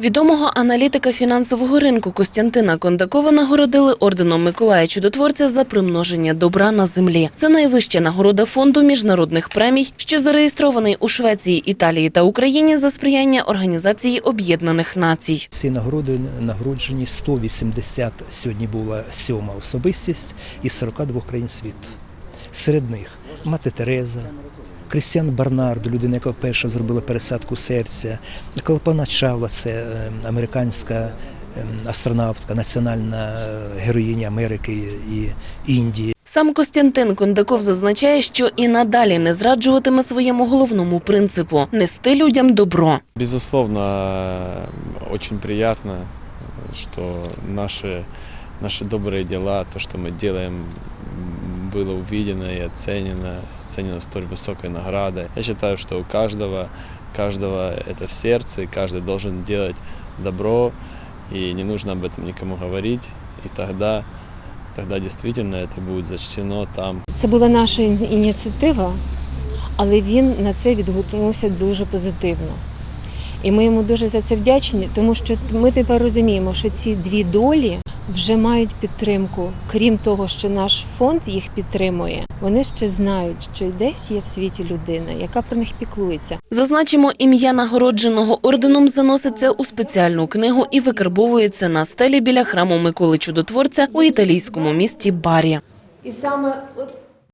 Відомого аналітика фінансового ринку Костянтина Кондакова нагородили орденом Миколая Чудотворця за примноження добра на землі. Це найвища нагорода фонду міжнародних премій, що зареєстрований у Швеції, Італії та Україні за сприяння Організації Об'єднаних Націй. Цією нагородою нагороджені 180, сьогодні була сьома особистість із 42 країн світу. Серед них мати Тереза, Крістіан Барнардо, людина, яка вперше зробила пересадку серця, Калпана Чавла, це е, американська е, астронавтка, національна е, героїня Америки і Індії. Сам Костянтин Кондаков зазначає, що і надалі не зраджуватиме своєму головному принципу нести людям добро. Безусловно, э, очень приятно, что наши, наши добрые дела, то, что мы делаем, м, было увидено и оценено, оценено столь высокой наградой. Я считаю, что у каждого, каждого это в сердце, и каждый должен делать добро, и не нужно об этом никому говорить, и тогда, тогда действительно это будет зачтено там, Це була наша ін- ініціатива, але він на це відгукнувся дуже позитивно. І ми йому дуже за це вдячні, тому що ми тепер розуміємо, що ці дві долі вже мають підтримку. Крім того, що наш фонд їх підтримує, вони ще знають, що десь є в світі людина, яка про них піклується. Зазначимо, ім'я нагородженого орденом заноситься у спеціальну книгу і викарбовується на стелі біля храму Миколи Чудотворця у італійському місті Барі. І саме от